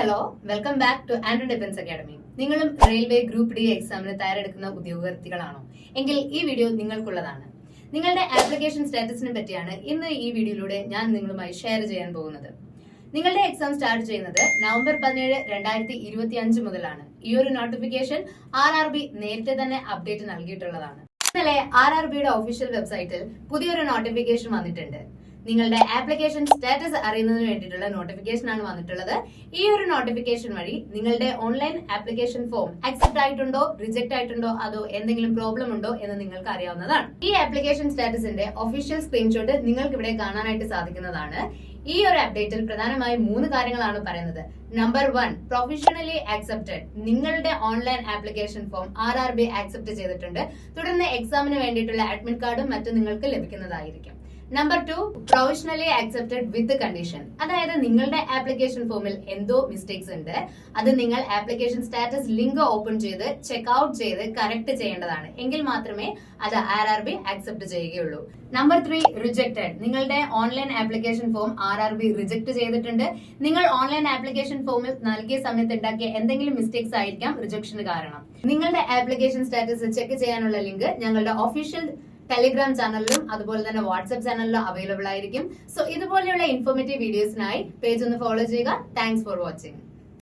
Hello welcome back to Andro Defence Academy നിങ്ങളും railway group D എക്സാമിന് തയ്യാറെടുക്കുന്ന ഉദ്യോഗാർത്ഥികളാണോ? എങ്കിൽ ഈ വീഡിയോ നിങ്ങൾക്കുള്ളതാണ്. നിങ്ങളുടെ ആപ്ലിക്കേഷൻ സ്റ്റാറ്റസിനെ പറ്റിയാണ് ഇന്ന് ഈ വീഡിയോയിലൂടെ ഞാൻ നിങ്ങളുമായി ഷെയർ ചെയ്യാൻ പോകുന്നത്. നിങ്ങളുടെ എക്സാം സ്റ്റാർട്ട് ചെയ്യുന്നത് നവംബർ പതിനേഴ് രണ്ടായിരത്തി ഇരുപത്തി അഞ്ച് മുതലാണ്. ഈ ഒരു നോട്ടിഫിക്കേഷൻ ആർ ആർ ബി നേരത്തെ തന്നെ അപ്ഡേറ്റ് നൽകിയിട്ടുള്ളതാണ്. ഇന്നലെ ആർ ആർ ബിയുടെ ഒഫീഷ്യൽ വെബ്സൈറ്റിൽ പുതിയൊരു നോട്ടിഫിക്കേഷൻ വന്നിട്ടുണ്ട്. നിങ്ങളുടെ ആപ്ലിക്കേഷൻ സ്റ്റാറ്റസ് അറിയുന്നതിന് വേണ്ടിയിട്ടുള്ള നോട്ടിഫിക്കേഷൻ ആണ് വന്നിട്ടുള്ളത്. ഈ ഒരു നോട്ടിഫിക്കേഷൻ വഴി നിങ്ങളുടെ ഓൺലൈൻ ആപ്ലിക്കേഷൻ ഫോം അക്സെപ്റ്റ് ആയിട്ടുണ്ടോ റിജക്ട് ആയിട്ടുണ്ടോ അതോ എന്തെങ്കിലും പ്രോബ്ലം ഉണ്ടോ എന്ന് നിങ്ങൾക്ക് അറിയാവുന്നതാണ്. ഈ ആപ്ലിക്കേഷൻ സ്റ്റാറ്റസിന്റെ ഒഫീഷ്യൽ സ്ക്രീൻഷോട്ട് നിങ്ങൾക്ക് ഇവിടെ കാണാനായിട്ട് സാധിക്കുന്നതാണ്. ഈ ഒരു അപ്ഡേറ്റിൽ പ്രധാനമായും മൂന്ന് കാര്യങ്ങളാണ് പറയുന്നത്. നമ്പർ വൺ പ്രൊഫഷണലി ആക്സെപ്റ്റഡ് നിങ്ങളുടെ online application form R R B accept ചെയ്തിട്ടുണ്ട്. തുടർന്ന് എക്സാമിന് വേണ്ടിയിട്ടുള്ള അഡ്മിറ്റ് കാർഡും മറ്റും നിങ്ങൾക്ക് ലഭിക്കുന്നതായിരിക്കും. Number two professionally accepted with condition അതായത് നിങ്ങളുടെ ആപ്ലിക്കേഷൻ ഫോമിൽ എന്തോ മിസ്റ്റേക്സ് ഉണ്ട്. അത് നിങ്ങൾ ആപ്ലിക്കേഷൻ സ്റ്റാറ്റസ് ലിങ്ക് ഓപ്പൺ ചെയ്ത് ചെക്ക് ഔട്ട് ചെയ്ത് കറക്റ്റ് ചെയ്യേണ്ടതാണ്. എങ്കിൽ മാത്രമേ അത് ആർ ആർ ബി ആക്സെപ്റ്റ് ചെയ്യുകയുള്ളൂ. നമ്പർ ത്രീ റിജക്റ്റഡ് നിങ്ങളുടെ online application form R R B reject ചെയ്തിട്ടുണ്ട്. നിങ്ങൾ ഓൺലൈൻ ആപ്ലിക്കേഷൻ ഫോമിൽ നൽകിയ സമയത്ത് ഉണ്ടാക്കിയ എന്തെങ്കിലും മിസ്റ്റേക്സ് ആയിരിക്കാം റിജക്ഷന് കാരണം. നിങ്ങളുടെ ആപ്ലിക്കേഷൻ സ്റ്റാറ്റസ് ചെക്ക് ചെയ്യാനുള്ള ലിങ്ക് ഞങ്ങളുടെ ഒഫീഷ്യൽ ടെലിഗ്രാം ചാനലിലും അതുപോലെ തന്നെ വാട്സ്ആപ്പ് ചാനലിലും അവൈലബിൾ ആയിരിക്കും. സോ ഇതുപോലെയുള്ള ഇൻഫോർമേറ്റീവ് വീഡിയോസിനായി പേജ് ഒന്ന് ഫോളോ ചെയ്യുക. Thanks for watching